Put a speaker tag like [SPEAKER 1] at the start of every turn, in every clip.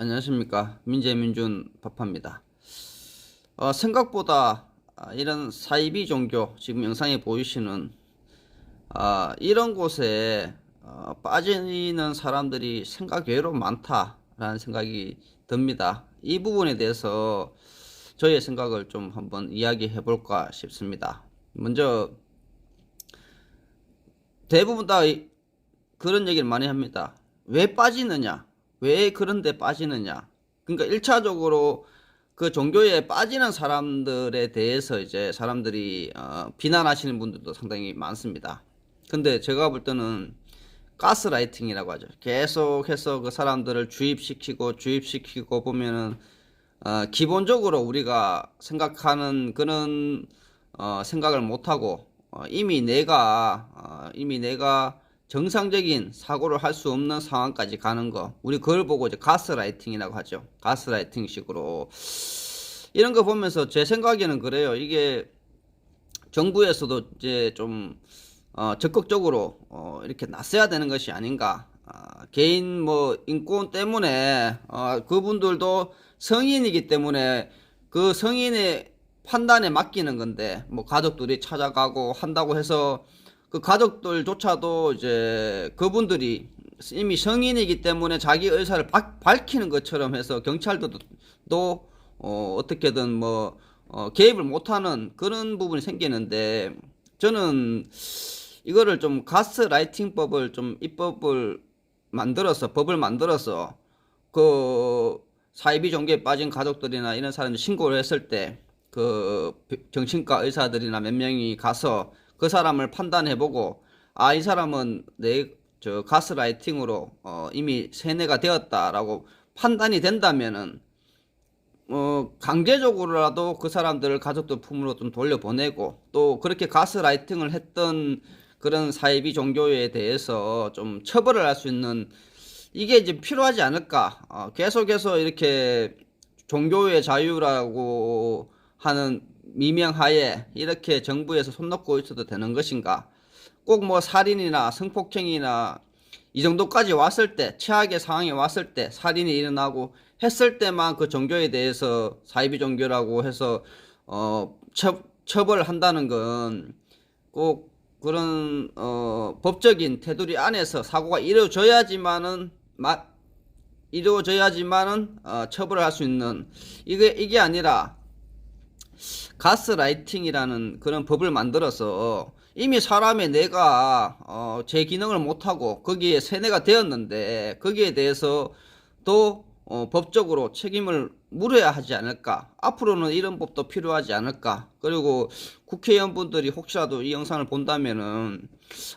[SPEAKER 1] 안녕하십니까 민재민준 파파입니다. 어, 생각보다 아, 이런 사이비 종교 지금 영상에 보이시는 아, 이런 곳에 어, 빠지는 사람들이 생각 외로 많다라는 생각이 듭니다. 이 부분에 대해서 저의 생각을 좀 한번 이야기해 볼까 싶습니다. 먼저 대부분 다 이- 그런 얘기를 많이 합니다. 왜 빠지느냐? 왜 그런 데 빠지느냐? 그러니까 1차적으로 그 종교에 빠지는 사람들에 대해서 이제 사람들이 어, 비난하시는 분들도 상당히 많습니다. 근데 제가 볼 때는 가스라이팅이라고 하죠. 계속해서 그 사람들을 주입시키고 주입시키고 보면은 어, 기본적으로 우리가 생각하는 그런 어, 생각을 못하고 어, 이미 내가 어, 이미 내가 정상적인 사고를 할 수 없는 상황까지 가는 거 우리 그걸 보고 이제 가스라이팅이라고 하죠. 가스라이팅식으로 이런 거 보면서 제 생각에는 그래요. 이게 정부에서도 이제 좀 어, 적극적으로 어, 이렇게 나서야 되는 것이 아닌가. 아, 개인 뭐 인권 때문에 어, 그분들도 성인이기 때문에 그 성인의 판단에 맡기는 건데 뭐 가족들이 찾아가고 한다고 해서 그 가족들조차도 이제 그분들이 이미 성인이기 때문에 자기 의사를 바- 밝히는 것처럼 해서 경찰도 또 어, 어떻게든 뭐 어, 개입을 못하는 그런 부분이 생기는데 저는 이거를 좀 가스라이팅법을 좀 입법을 만들어서 법을 만들어서 그 사이비 종교에 빠진 가족들이나 이런 사람들 신고를 했을 때 그 정신과 의사들이나 몇 명이 가서 그 사람을 판단해보고 아 이 사람은 내 저 가스라이팅으로 어, 이미 세뇌가 되었다라고 판단이 된다면은 어, 강제적으로라도 그 사람들을 가족들 품으로 좀 돌려보내고 또 그렇게 가스라이팅을 했던 그런 사이비 종교에 대해서 좀 처벌을 할 수 있는 이게 이제 필요하지 않을까. 어, 계속해서 이렇게 종교의 자유라고 하는 미명하에 이렇게 정부에서 손 놓고 있어도 되는 것인가? 꼭 뭐 살인이나 성폭행이나 이 정도까지 왔을 때, 최악의 상황에 왔을 때, 살인이 일어나고 했을 때만 그 종교에 대해서 사이비 종교라고 해서, 어, 처, 처벌을 한다는 건 꼭 그런, 어, 법적인 테두리 안에서 사고가 이루어져야지만은, 마, 이루어져야지만은, 어, 처벌을 할 수 있는, 이게, 이게 아니라, 가스라이팅이라는 그런 법을 만들어서 이미 사람의 뇌가 어, 제 기능을 못하고 거기에 세뇌가 되었는데 거기에 대해서 또 어, 법적으로 책임을 물어야 하지 않을까? 앞으로는 이런 법도 필요하지 않을까? 그리고 국회의원분들이 혹시라도 이 영상을 본다면은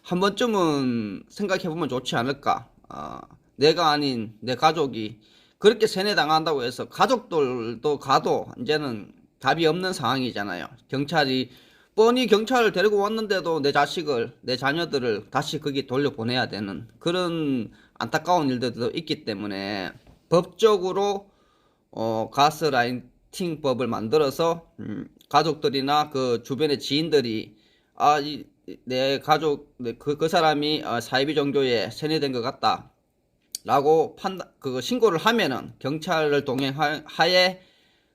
[SPEAKER 1] 한 번쯤은 생각해 보면 좋지 않을까? 아, 내가 아닌 내 가족이 그렇게 세뇌 당한다고 해서 가족들도 가도 이제는 답이 없는 상황이잖아요. 경찰이 뻔히 경찰을 데리고 왔는데도 내 자식을, 내 자녀들을 다시 거기 돌려보내야 되는 그런 안타까운 일들도 있기 때문에 법적으로 어, 가스라이팅법을 만들어서 음, 가족들이나 그 주변의 지인들이 아, 이, 내 가족, 내 그, 그 사람이 어, 사이비 종교에 세뇌된 것 같다. 라고 판단, 그 신고를 하면은 경찰을 동행하에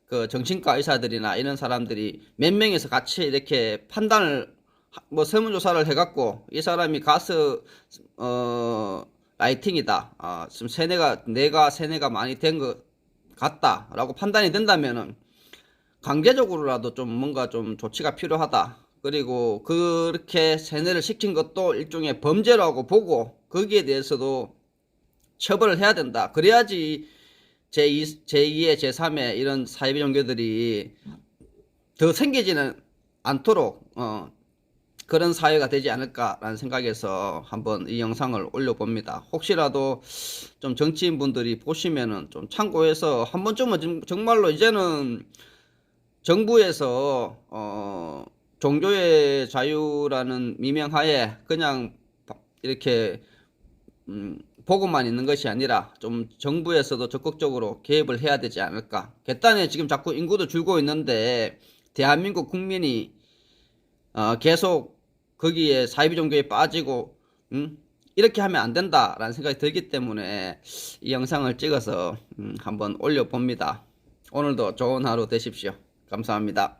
[SPEAKER 1] 그 정신과 의사들이나 이런 사람들이 몇 명이서 같이 이렇게 판단을 하- 뭐 설문조사를 해갖고 이 사람이 가스 어 라이팅이다. 아 지금 세뇌가 내가 세뇌가 많이 된 것 같다라고 판단이 된다면은 강제적으로라도 좀 뭔가 좀 조치가 필요하다. 그리고 그렇게 세뇌를 시킨 것도 일종의 범죄라고 보고 거기에 대해서도 처벌을 해야 된다. 그래야지 제2, 제2의 제3의 이런 사이비 종교들이 더 생기지는 않도록 어, 그런 사회가 되지 않을까라는 생각에서 한번 이 영상을 올려봅니다. 혹시라도 좀 정치인 분들이 보시면은 좀 참고해서 한 번쯤은 정- 정말로 이제는 정부에서 어, 종교의 자유라는 미명하에 그냥 바- 이렇게 음, 보고만 있는 것이 아니라 좀 정부에서도 적극적으로 개입을 해야 되지 않을까. 개단에 지금 자꾸 인구도 줄고 있는데 대한민국 국민이 어, 계속 거기에 사이비 종교에 빠지고 음? 이렇게 하면 안 된다라는 생각이 들기 때문에 이 영상을 찍어서 음, 한번 올려봅니다. 오늘도 좋은 하루 되십시오. 감사합니다.